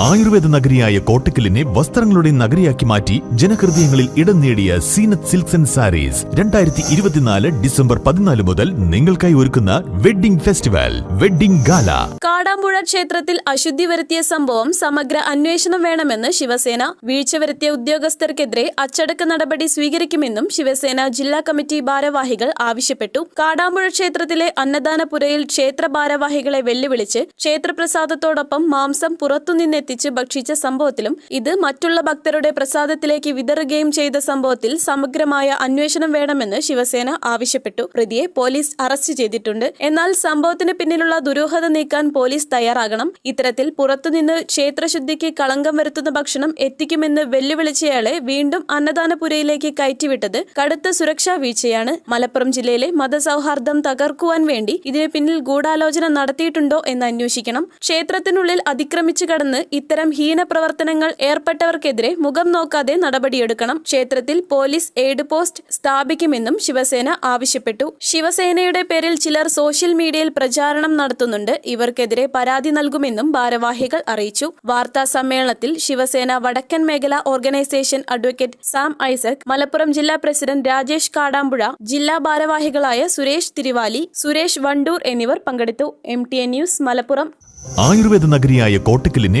ആയുർവേദ നഗരിയായ കോട്ടക്കലിനെ വസ്ത്രങ്ങളുടെ നഗരിയാക്കി മാറ്റി ജനഹൃദയങ്ങളിൽ ഇടം നേടിയ സീനത്ത് സിൽക്സ് ആൻഡ് സാരീസ്. രണ്ടായിരത്തി ഇരുപത്തിനാല് ഡിസംബർ പതിനാല് മുതൽ നിങ്ങൾക്കായി ഒരുക്കുന്ന wedding festival wedding gala. Kadampuzha ക്ഷേത്രത്തിൽ അശുദ്ധി വരുത്തിയ സംഭവം സമഗ്ര അന്വേഷണം വേണമെന്ന് ശിവസേന. വീഴ്ച വരുത്തിയ ഉദ്യോഗസ്ഥർക്കെതിരെ അച്ചടക്ക നടപടി സ്വീകരിക്കുമെന്നും ശിവസേന ജില്ലാ കമ്മിറ്റി ഭാരവാഹികൾ ആവശ്യപ്പെട്ടു. കാടാമ്പുഴ ക്ഷേത്രത്തിലെ അന്നദാനപുരയിൽ ക്ഷേത്ര ഭാരവാഹികളെ വെല്ലുവിളിച്ച് ക്ഷേത്രപ്രസാദത്തോടൊപ്പം മാംസം പുറത്തുനിന്നെത്തിച്ച് ഭക്ഷിച്ച സംഭവത്തിലും ഇത് മറ്റുള്ള ഭക്തരുടെ പ്രസാദത്തിലേക്ക് വിതറുകയും ചെയ്ത സംഭവത്തിൽ സമഗ്രമായ അന്വേഷണം വേണമെന്ന് ശിവസേന ആവശ്യപ്പെട്ടു. പ്രതിയെ പോലീസ് അറസ്റ്റ് ചെയ്തിട്ടുണ്ട്. എന്നാൽ സംഭവത്തിന് പിന്നിലുള്ള ദുരൂഹത നീക്കാൻ പോലീസ് തയ്യാറാകണം. ഇത്തരത്തിൽ പുറത്തുനിന്ന് ക്ഷേത്രശുദ്ധിക്ക് കളങ്കം വരുത്തുന്ന ഭക്ഷണം എത്തിക്കുമെന്ന് വെല്ലുവിളിച്ചയാളെ വീണ്ടും അന്നദാനപുരയിലേക്ക് കയറ്റിവിട്ടത് കടുത്ത സുരക്ഷാ വീഴ്ചയാണ്. മലപ്പുറം ജില്ലയിലെ മതസൗഹാർദ്ദം തകർക്കുവാൻ വേണ്ടി ഇതിന് പിന്നിൽ ഗൂഢാലോചന നടത്തിയിട്ടുണ്ടോ എന്ന് അന്വേഷിക്കണം. ക്ഷേത്രത്തിനുള്ളിൽ അതിക്രമിച്ചു കടന്ന് ഇത്തരം ഹീന പ്രവർത്തനങ്ങൾ ഏർപ്പെട്ടവർക്കെതിരെ മുഖം നോക്കാതെ നടപടിയെടുക്കണം. ക്ഷേത്രത്തിൽ പോലീസ് എയ്ഡ് പോസ്റ്റ് സ്ഥാപിക്കുമെന്നും ശിവസേന ആവശ്യപ്പെട്ടു. ശിവസേനയുടെ പേരിൽ ചിലർ സോഷ്യൽ മീഡിയയിൽ പ്രചാരണം നടത്തുന്നുണ്ട്. ഇവർക്കെതിരെ പരാതി നൽകുമെന്നും ഭാരവാഹികൾ അറിയിച്ചു. വാർത്താ സമ്മേളനത്തിൽ ശിവസേന വടക്കൻ മേഖല organisation advocate Sam Isaac Malappuram ജില്ലാ പ്രസിഡന്റ് രാജേഷ് കാടാമ്പുഴ ജില്ലാ ഭാരവാഹികളായ സുരേഷ് തിരുവാലി സുരേഷ് വണ്ടൂർ എന്നിവർ പങ്കെടുത്തു. M T N news Malappuram. Ayurveda നഗരിയായ കോട്ടക്കലിനെ